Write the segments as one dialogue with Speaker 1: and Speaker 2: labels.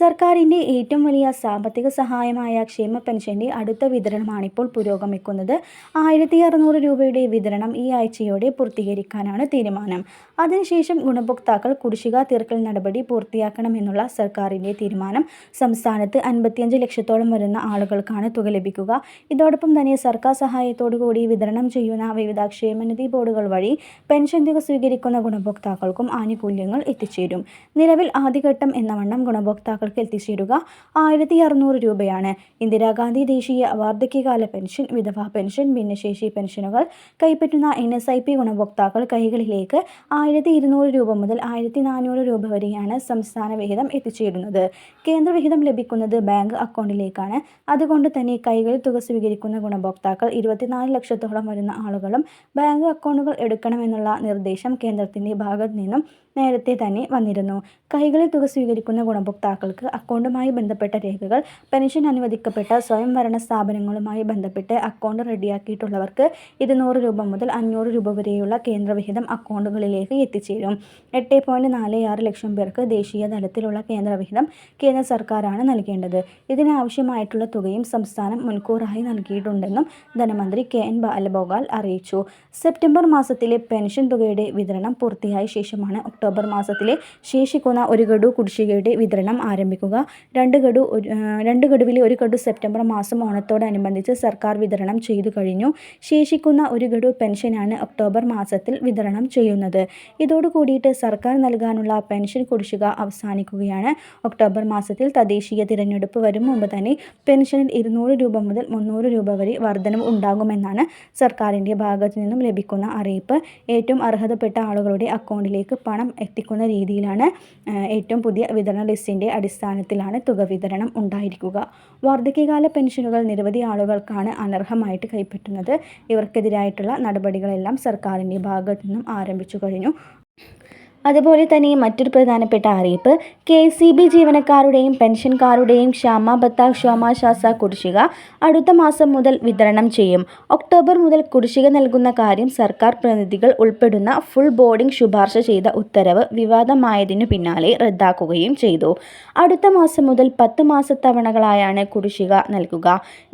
Speaker 1: സർക്കാരിന്റെ ഏറ്റവും വലിയ സാമ്പത്തിക സഹായമായ ക്ഷേമ പെൻഷന്റെ അടുത്ത വിതരണമാണിപ്പോൾ പുരോഗമിക്കുന്നത്. ആയിരത്തി അറുന്നൂറ് രൂപയുടെ വിതരണം ഈ ആഴ്ചയോടെ പൂർത്തീകരിക്കാനാണ് തീരുമാനം. അതിനുശേഷം ഗുണഭോക്താക്കൾ കുടിശ്ശിക തീർക്കൽ നടപടി പൂർത്തിയാക്കണമെന്നുള്ള സർക്കാരിന്റെ തീരുമാനം. സംസ്ഥാനത്ത് അൻപത്തിയഞ്ച് ലക്ഷത്തോളം വരുന്ന ആളുകൾക്കാണ് തുക ലഭിക്കുക. ഇതോടൊപ്പം തന്നെ സർക്കാർ സഹായത്തോടു കൂടി വിതരണം ചെയ്യുന്ന വിവിധ ക്ഷേമനിധി ബോർഡുകൾ വഴി പെൻഷൻ തുക സ്വീകരിക്കുന്ന ഗുണഭോക്താക്കൾക്കും ആനുകൂല്യങ്ങൾ എത്തിച്ചേരും. നിലവിൽ ആദ്യഘട്ടം എന്ന വണ്ണം ഗുണഭോക്താക്കൾക്ക് എത്തിച്ചേരുക. ആയിരത്തി അറുന്നൂറ് രൂപയാണ്. ഇന്ദിരാഗാന്ധി ദേശീയ വാർദ്ധക്യകാല പെൻഷൻ വിധവാ പെൻഷൻ ഭിന്നശേഷി പെൻഷനുകൾ കൈപ്പറ്റുന്ന എൻ എസ് ഐ പി ഗുണഭോക്താക്കൾ കൈകളിലേക്ക് ആയിരത്തി ഇരുന്നൂറ് രൂപ മുതൽ ആയിരത്തി നാനൂറ് രൂപ വരെയാണ് സംസ്ഥാന വിഹിതം എത്തിച്ചേരുന്നത്. കേന്ദ്ര വിഹിതം ലഭിക്കുന്നത് ബാങ്ക് അക്കൗണ്ടിലേക്കാണ്. അതുകൊണ്ട് തന്നെ കൈകളിൽ തുക സ്വീകരിക്കുന്ന ഗുണഭോക്താക്കൾ ഇരുപത്തിനാല് ലക്ഷത്തോളം വരുന്ന ആളുകളും ബാങ്ക് അക്കൗണ്ടുകൾ എടുക്കണമെന്നുള്ള നിർദ്ദേശം കേന്ദ്രത്തിന്റെ ഭാഗത്തു നിന്നും നേരത്തെ തന്നെ വന്നിരുന്നു. കൈകളിൽ തുക സ്വീകരിക്കുന്ന ഗുണഭോക്താക്കൾക്ക് അക്കൗണ്ടുമായി ബന്ധപ്പെട്ട രേഖകൾ പെൻഷൻ അനുവദിക്കപ്പെട്ട സ്വയംഭരണ സ്ഥാപനങ്ങളുമായി ബന്ധപ്പെട്ട് അക്കൗണ്ട് റെഡിയാക്കിയിട്ടുള്ളവർക്ക് ഇരുന്നൂറ് രൂപ മുതൽ അഞ്ഞൂറ് രൂപ വരെയുള്ള കേന്ദ്രവിഹിതം അക്കൗണ്ടുകളിലേക്ക് എത്തിച്ചേരും. എട്ട് പോയിന്റ് നാല് ആറ് ലക്ഷം പേർക്ക് ദേശീയ തലത്തിലുള്ള കേന്ദ്രവിഹിതം കേന്ദ്ര സർക്കാരാണ് നൽകേണ്ടത്. ഇതിനാവശ്യമായിട്ടുള്ള തുകയും സംസ്ഥാനം മുൻകൂറായി നൽകിയിട്ടുണ്ടെന്നും ധനമന്ത്രി കെ എൻ ബാലഗോപാൽ അറിയിച്ചു. സെപ്റ്റംബർ മാസത്തിലെ പെൻഷൻ തുകയുടെ വിതരണം പൂർത്തിയായ ശേഷമാണ് ഒക്ടോബർ മാസത്തിലെ ശേഷിക്കുന്ന ഒരു ഗഡു കുടിശ്ശികയുടെ വിതരണം ആരംഭിക്കുക. രണ്ട് ഗഡു രണ്ട് ഗഡുവിലെ ഒരു ഗഡു സെപ്റ്റംബർ മാസം ഓണത്തോടനുബന്ധിച്ച് സർക്കാർ വിതരണം ചെയ്തു കഴിഞ്ഞു. ശേഷിക്കുന്ന ഒരു ഗഡു പെൻഷനാണ് ഒക്ടോബർ മാസത്തിൽ വിതരണം ചെയ്യുന്നത്. ഇതോടുകൂടിയിട്ട് സർക്കാർ നൽകാനുള്ള പെൻഷൻ കുടിശ്ശിക അവസാനിക്കുകയാണ്. ഒക്ടോബർ മാസത്തിൽ തദ്ദേശീയ തിരഞ്ഞെടുപ്പ് വരും മുമ്പ് തന്നെ പെൻഷനിൽ ഇരുന്നൂറ് രൂപ മുതൽ മുന്നൂറ് രൂപ വരെ വർധനവ് ഉണ്ടാകുമെന്നാണ് സർക്കാരിന്റെ ഭാഗത്തു നിന്നും ലഭിക്കുന്ന അറിയിപ്പ്. ഏറ്റവും അർഹതപ്പെട്ട ആളുകളുടെ അക്കൗണ്ടിലേക്ക് പണം എത്തിക്കുന്ന രീതിയിലാണ് ഏറ്റവും പുതിയ വിതരണ ലിസ്റ്റിന്റെ അടിസ്ഥാനത്തിലാണ് തുക വിതരണം ഉണ്ടായിരിക്കുക. വാർദ്ധക്യകാല പെൻഷനുകൾ നിരവധി ആളുകൾക്കാണ് അനർഹമായിട്ട് കൈപ്പറ്റുന്നത്. ഇവർക്കെതിരായിട്ടുള്ള നടപടികളെല്ലാം സർക്കാരിന്റെ ഭാഗത്തു നിന്നും ആരംഭിച്ചു കഴിഞ്ഞു. അതുപോലെ തന്നെ മറ്റൊരു പ്രധാനപ്പെട്ട അറിയിപ്പ് കെ സി ബി ജീവനക്കാരുടെയും പെൻഷൻകാരുടെയും ക്ഷാമ ഭത്ത ക്ഷോമാശ്വാസ കുടിശ്ശിക അടുത്ത മാസം മുതൽ വിതരണം ചെയ്യും. ഒക്ടോബർ മുതൽ കുടിശ്ശിക നൽകുന്ന കാര്യം സർക്കാർ പ്രതിനിധികൾ ഉൾപ്പെടുന്ന ഫുൾ ബോർഡിംഗ് ശുപാർശ ചെയ്ത ഉത്തരവ് വിവാദമായതിനു പിന്നാലെ റദ്ദാക്കുകയും ചെയ്തു. അടുത്ത മാസം മുതൽ പത്ത് മാസത്തവണകളായാണ് കുടിശ്ശിക നൽകുക.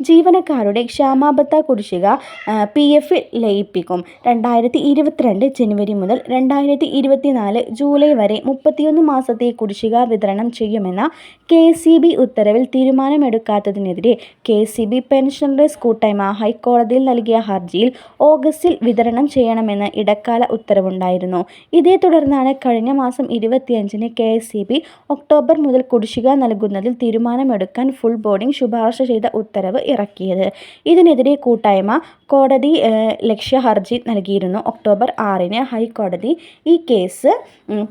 Speaker 1: ജീവനക്കാരുടെ ക്ഷാമാബത്ത കുടിശ്ശിക പി എഫിൽ ലയിപ്പിക്കും. രണ്ടായിരത്തി ഇരുപത്തിരണ്ട് ജനുവരി മുതൽ രണ്ടായിരത്തി ഇരുപത്തിനാല് ജൂലൈ വരെ മുപ്പത്തിയൊന്ന് മാസത്തെ കുടിശ്ശിക വിതരണം ചെയ്യുമെന്ന കെ സി ബി ഉത്തരവിൽ തീരുമാനമെടുക്കാത്തതിനെതിരെ കെ സി ബി പെൻഷനറേഴ്സ് കൂട്ടായ്മ ഹൈക്കോടതിയിൽ നൽകിയ ഹർജിയിൽ ഓഗസ്റ്റിൽ വിതരണം ചെയ്യണമെന്ന് ഇടക്കാല ഉത്തരവുണ്ടായിരുന്നു. ഇതേ തുടർന്നാണ് കഴിഞ്ഞ മാസം ഇരുപത്തിയഞ്ചിന് K S C B October മുതൽ കുടിശ്ശിക നൽകുന്നതിൽ തീരുമാനമെടുക്കാൻ ഫുൾ ബോർഡിംഗ് ശുപാർശ ചെയ്ത ഉത്തരവ് ഇറക്കിയത്. ഇതിനെതിരെ കൂട്ടായ്മ കോടതി ലക്ഷ്യ ഹർജി നൽകിയിരുന്നു. ഒക്ടോബർ ആറിന് ഹൈക്കോടതി ഈ കേസ്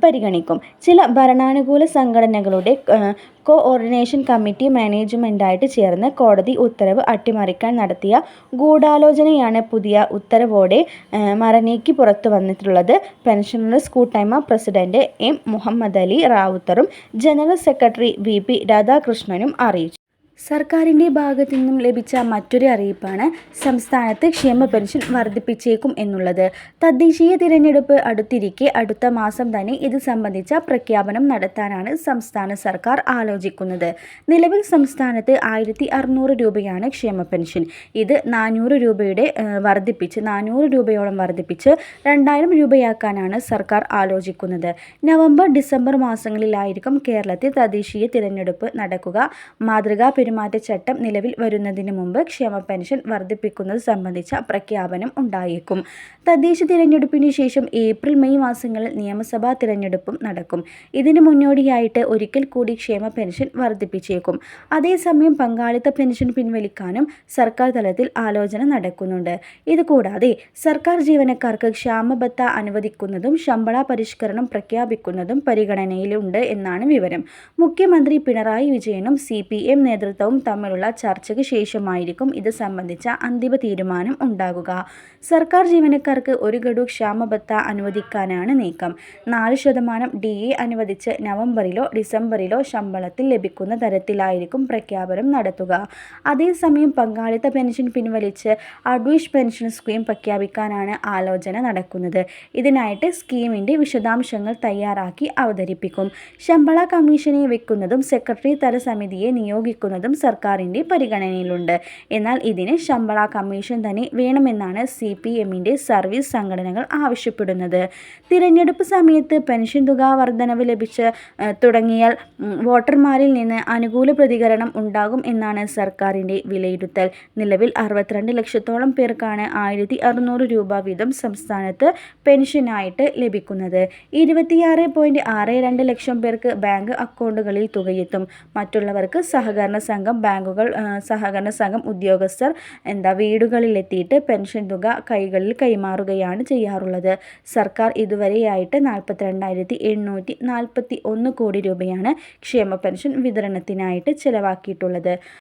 Speaker 1: പരിഗണിക്കും. ചില ഭരണാനുകൂല സംഘടനകളുടെ കോഓർഡിനേഷൻ കമ്മിറ്റി മാനേജ്മെന്റായിട്ട് ചേർന്ന് കോടതി ഉത്തരവ് അട്ടിമറിക്കാൻ നടത്തിയ ഗൂഢാലോചനയാണ് പുതിയ ഉത്തരവോടെ മറനീക്കി പുറത്തു വന്നിട്ടുള്ളത്. പെൻഷനേഴ്സ് കൂട്ടായ്മ പ്രസിഡന്റ് എം മുഹമ്മദ് അലി റാവുത്തറും ജനറൽ സെക്രട്ടറി വി പി രാധാകൃഷ്ണനും അറിയിച്ചു. സർക്കാരിന്റെ ഭാഗത്തു നിന്നും ലഭിച്ച മറ്റൊരു അറിയിപ്പാണ് സംസ്ഥാനത്ത് ക്ഷേമ പെൻഷൻ വർദ്ധിപ്പിച്ചേക്കും എന്നുള്ളത്. തദ്ദേശീയ തിരഞ്ഞെടുപ്പ് അടുത്തിരിക്കെ അടുത്ത മാസം തന്നെ ഇത് സംബന്ധിച്ച പ്രഖ്യാപനം നടത്താനാണ് സംസ്ഥാന സർക്കാർ ആലോചിക്കുന്നത്. നിലവിൽ സംസ്ഥാനത്ത് ആയിരത്തി അറുന്നൂറ് രൂപയാണ് ക്ഷേമ പെൻഷൻ. ഇത് നാനൂറ് രൂപയുടെ വർദ്ധിപ്പിച്ച് നാനൂറ് രൂപയോളം വർദ്ധിപ്പിച്ച് രണ്ടായിരം രൂപയാക്കാനാണ് സർക്കാർ ആലോചിക്കുന്നത്. നവംബർ ഡിസംബർ മാസങ്ങളിലായിരിക്കും കേരളത്തിൽ തദ്ദേശീയ തിരഞ്ഞെടുപ്പ് നടക്കുക. മാതൃകാ പെരുമാറ്റച്ചട്ടം നിലവിൽ വരുന്നതിന് മുമ്പ് ക്ഷേമ പെൻഷൻ വർദ്ധിപ്പിക്കുന്നത് സംബന്ധിച്ച പ്രഖ്യാപനം ഉണ്ടായേക്കും. തദ്ദേശ തിരഞ്ഞെടുപ്പിന് ശേഷം ഏപ്രിൽ മെയ് മാസങ്ങളിൽ നിയമസഭാ തിരഞ്ഞെടുപ്പും നടക്കും. ഇതിന് മുന്നോടിയായിട്ട് ഒരിക്കൽ കൂടി ക്ഷേമ പെൻഷൻ വർദ്ധിപ്പിച്ചേക്കും. അതേസമയം പങ്കാളിത്ത പെൻഷൻ പിൻവലിക്കാനും സർക്കാർ തലത്തിൽ ആലോചന നടക്കുന്നുണ്ട്. ഇതുകൂടാതെ സർക്കാർ ജീവനക്കാർക്ക് ക്ഷാമബത്ത അനുവദിക്കുന്നതും ശമ്പള പരിഷ്കരണം പ്രഖ്യാപിക്കുന്നതും പരിഗണനയിലുണ്ട് എന്നാണ് വിവരം. മുഖ്യമന്ത്രി പിണറായി വിജയനും സി പി എം നേതൃത്വം നേതൃത്വവും തമ്മിലുള്ള ചർച്ചയ്ക്ക് ശേഷമായിരിക്കും ഇത് സംബന്ധിച്ച അന്തിമ തീരുമാനം ഉണ്ടാകുക. സർക്കാർ ജീവനക്കാർക്ക് ഒരു ഗഡു ക്ഷാമബത്ത അനുവദിക്കാനാണ് നീക്കം. നാല് ശതമാനം ഡി എ അനുവദിച്ച് നവംബറിലോ ഡിസംബറിലോ ശമ്പളത്തിൽ ലഭിക്കുന്ന തരത്തിലായിരിക്കും പ്രഖ്യാപനം നടത്തുക. അതേസമയം പങ്കാളിത്ത പെൻഷൻ പിൻവലിച്ച് അഡ്വിഷ് പെൻഷൻ സ്കീം പ്രഖ്യാപിക്കാനാണ് ആലോചന നടക്കുന്നത്. ഇതിനായിട്ട് സ്കീമിന്റെ വിശദാംശങ്ങൾ തയ്യാറാക്കി അവതരിപ്പിക്കും. ശമ്പള കമ്മീഷനെ വെക്കുന്നതും സെക്രട്ടറി തല സമിതിയെ നിയോഗിക്കുന്നതും സർക്കാരിന്റെ പരിഗണനയിലുണ്ട്. എന്നാൽ ഇതിന് ശമ്പള കമ്മീഷൻ തന്നെ വേണമെന്നാണ് സി പി എമ്മിന്റെ സർവീസ് സംഘടനകൾ ആവശ്യപ്പെടുന്നത്. തിരഞ്ഞെടുപ്പ് സമയത്ത് പെൻഷൻ തുക വർധനവ് ലഭിച്ച് തുടങ്ങിയാൽ വോട്ടർമാരിൽ നിന്ന് അനുകൂല പ്രതികരണം ഉണ്ടാകും എന്നാണ് സർക്കാരിന്റെ വിലയിരുത്തൽ. നിലവിൽ അറുപത്തിരണ്ട് ലക്ഷത്തോളം പേർക്കാണ് ആയിരത്തി അറുന്നൂറ് രൂപ വീതം സംസ്ഥാനത്ത് പെൻഷനായിട്ട് ലഭിക്കുന്നത്. ഇരുപത്തിയാറ് പോയിന്റ് ആറ് രണ്ട് ലക്ഷം പേർക്ക് ബാങ്ക് അക്കൗണ്ടുകളിൽ തുകയെത്തും. മറ്റുള്ളവർക്ക് സഹകരണ സംഘം ബാങ്കുകൾ സഹകരണ സംഘം ഉദ്യോഗസ്ഥർ എന്താ വീടുകളിലെത്തിയിട്ട് പെൻഷൻ തുക കൈകളിൽ കൈമാറുകയാണ് ചെയ്യാറുള്ളത്. സർക്കാർ ഇതുവരെയായിട്ട് നാൽപ്പത്തിരണ്ടായിരത്തി എണ്ണൂറ്റി നാൽപ്പത്തി ഒന്ന് കോടി രൂപയാണ് ക്ഷേമ പെൻഷൻ വിതരണത്തിനായിട്ട് ചിലവാക്കിയിട്ടുള്ളത്.